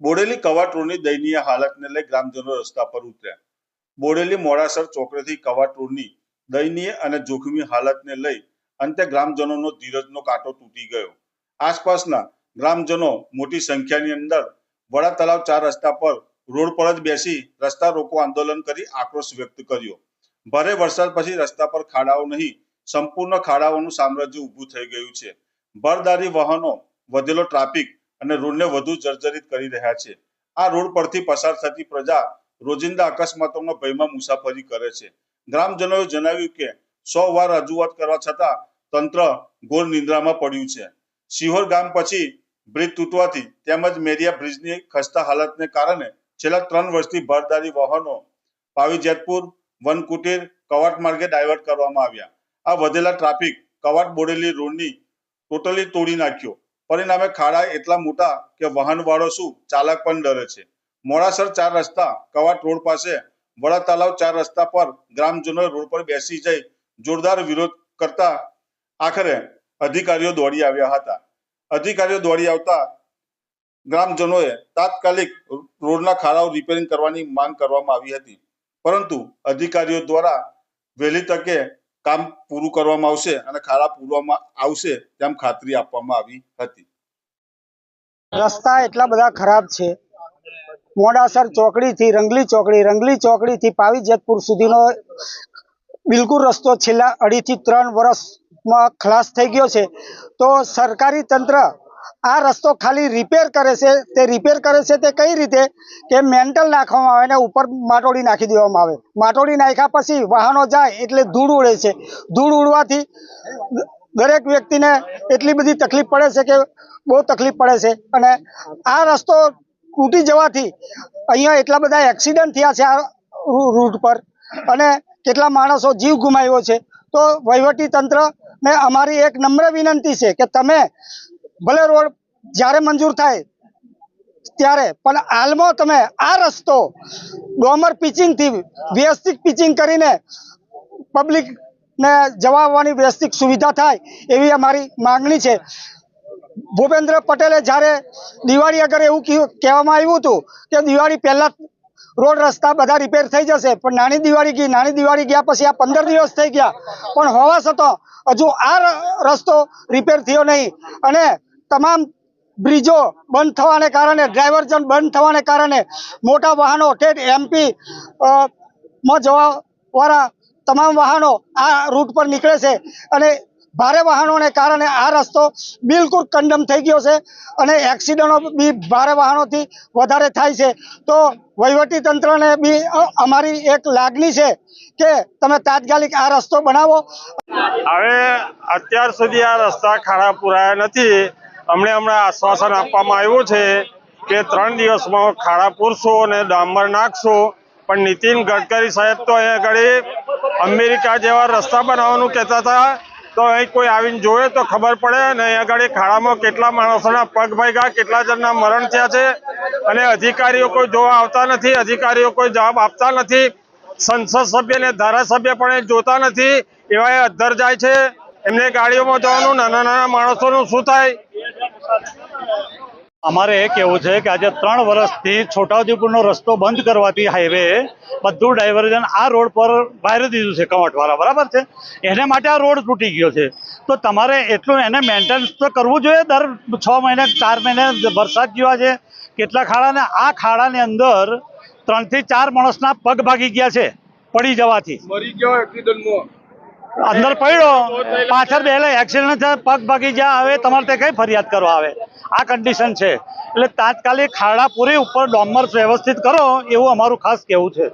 બોડેલી કવાટ દયનીય હાલતને લઈ ગ્રામજનો રસ્તા પર ઉતર્યા. બોડેલી મોડાસર ચોકડીથી કવાટ દયનીય અને જોખમી હાલતને લઈ અંતે ગ્રામજનોનો ધીરજનો કાંટો તૂટી ગયો. આસપાસના ગ્રામજનો મોટી સંખ્યાની અંદર વડા તળાવ ચાર રસ્તા પર રોડ પર જ બેસી રસ્તા રોકો આંદોલન કરી આક્રોશ વ્યક્ત કર્યો. ભારે વરસાદ પછી રસ્તા પર ખાડાઓ નહીં, સંપૂર્ણ ખાડાઓનું સામ્રાજ્ય ઊભું થઈ ગયું છે. ભરદારી વાહનો વધેલો ટ્રાફિક અને રોડને વધુ જર્જરિત કરી રહ્યા છે. આ રોડ પરથી પસાર થતી પ્રજા રોજિંદા અકસ્માતોના ભયમાં મુસાફરી કરે છે. ગ્રામજનોએ જણાવ્યું કે, સો વાર રજૂઆત કરવા છતાં તંત્ર ઘોર નિંદ્રામાં પડ્યું છે. શિહોર ગામ પછી બ્રિજ તૂટવાથી તેમજ મેરિયા બ્રિજની ખસ્તા હાલતને કારણે છેલ્લા ત્રણ વર્ષથી ભરદારી વાહનો પાવી જેતપુર, વનકુટીર, કવાટ માર્ગે ડાયવર્ટ કરવામાં આવ્યા. આ વધેલા ટ્રાફિક કવાટ બોડેલી રોડની ટોટલી તોડી નાખ્યો. પરિણામે ખાડા એટલા મોટા કે વાહન વાળો શું ચાલક પણ ડરે છે. મોડાસર ચાર રસ્તા, કવાટ રોડ પાસે, વડા તલાવ ચાર રસ્તા પર ગ્રામજનોએ રોડ પર બેસી જઈ જોરદાર વિરોધ કરતા આખરે અધિકારીઓ દોડી આવ્યા હતા. અધિકારીઓ દોડી આવતા ગ્રામજનોએ તાત્કાલિક રોડના ખાડાઓ રિપેરિંગ કરવાની માંગ કરવામાં આવી હતી. પરંતુ અધિકારીઓ દ્વારા વહેલી તકે કામ પૂરું કરવામાં આવશે અને ખાડા પૂરવામાં આવશે તેમ ખાતરી આપવામાં આવી હતી. રસ્તા એટલા બધા ખરાબ છે. મોડાસર ચોકડીથી, રંગલી ચોકડી, રંગલી ચોકડીથી પાવી જેતપુર સુધીનો બિલકુલ રસ્તો છેલ્લા અઢીથી ત્રણ વર્ષમાં ખલાસ થઈ ગયો છે. તો સરકારી તંત્ર આ રસ્તો ખાલી રિપેર કરે છે, તે રિપેર કરે છે તે કઈ રીતે? કે મેન્ટલ નાખવામાં આવે ને ઉપર માટોડી નાખી દેવામાં આવે. માટોડી નાખ્યા પછી વાહનો જાય એટલે ધૂળ ઉડે છે. ધૂળ ઉડવાથી દરેક વ્યક્તિને એટલી બધી તકલીફ પડે છે કે બહુ તકલીફ પડે છે. અને આ રસ્તો તૂટી જવાથી અહીંયા એટલા બધા એક્સિડન્ટ થયા છે આ રૂટ પર. અને કેટલા માણસો જીવ ગુમાવ્યો છે. તો વહીવટી તંત્રને અમારી એક નમ્ર વિનંતી છે કે તમે ભલે રોડ જ્યારે મંજૂર થાય ત્યારે, પણ હાલમાં તમે આ રસ્તો ડોમર પિચિંગથી વ્યવસ્થિત પિચિંગ કરીને પબ્લિક ને જવા આવવાની વ્યવસ્થિત સુવિધા થાય એવી અમારી માંગણી છે. ભૂપેન્દ્ર પટેલે જ્યારે દિવાળી આગળ એવું કહેવામાં આવ્યું હતું કે દિવાળી પહેલાં રોડ રસ્તા બધા રિપેર થઈ જશે, પણ નાની દિવાળી ગઈ, નાની દિવાળી ગયા પછી આ પંદર દિવસ થઈ ગયા. પણ હોવા છતાં હજુ આ રસ્તો રિપેર થયો નહીં. અને તમામ બ્રિજો બંધ થવાને કારણે ડ્રાઈવરજન બંધ થવાને કારણે મોટા વાહનો ઠેઠ એમપી માં જવા વાળા તમામ વાહનો આ રૂટ પર નીકળે છે અને ભારે વાહનોને કારણે આ રસ્તો બિલકુલ કંડમ થઈ ગયો છે અને એક્સિડન્ટો બી ભારે વાહનોથી વધારે થાય છે. તો વહીવટી તંત્રને બી અમારી એક લાગણી છે કે તમે તાત્કાલિક આ રસ્તો બનાવો. હવે અત્યાર સુધી આ રસ્તા ખાડા પુરાયા નથી. અમને હમણાં આશ્વાસન આપવામાં આવ્યું છે કે ત્રણ દિવસમાં ખાડા પૂરશો અને ડામર નાખશો. પણ નીતિન ગડકરી સાહેબ તો અહીંયા આગળ અમેરિકા જેવા રસ્તા બનાવવાનું કહેતા હતા. તો અહીં કોઈ આવીને જોવે તો ખબર પડે અને અહીંયા આગળ ખાડામાં કેટલા માણસોના પગ ભાગ્યા, કેટલા જણના મરણ થયા છે. અને અધિકારીઓ કોઈ જોવા આવતા નથી, અધિકારીઓ કોઈ જવાબ આપતા નથી. સંસદ સભ્ય ને ધારાસભ્ય પણ એ જોતા નથી. એવા એ અધર જાય છે. એમને ગાડીઓમાં જવાનું નાના નાના માણસોનું શું થાય? અમારે એ કહેવું છે કે આજે ત્રણ વર્ષથી છોટાઉદેપુરનો રસ્તો બંધ કરવાથી હાઈવે બધું ડાયવર્ઝન આ રોડ પર બહાર દીધું છે કમટવાળા બરાબર છે? એને માટે આ રોડ તૂટી ગયો છે. તો તમારે એટલું એને મેન્ટેનન્સ તો કરવું જોઈએ, દર છ મહિને, ચાર મહિને વરસાદ જેવા છે. કેટલા ખાડાને? આ ખાડાની અંદર ત્રણથી ચાર માણસના પગ ભાગી ગયા છે, પડી જવાથી. મરી ગયો અંદર પડ્યો, પાછળ બેલે એક્સિડન્ટ થયા, પગ ભાગી જ્યાં આવે તમારે તે કઈ ફરિયાદ કરવા આવે? આ કન્ડિશન છે. એટલે તાત્કાલિક ખાડા પૂરી ઉપર ડોમર્સ વ્યવસ્થિત કરો, એવું અમારું ખાસ કહેવું છે.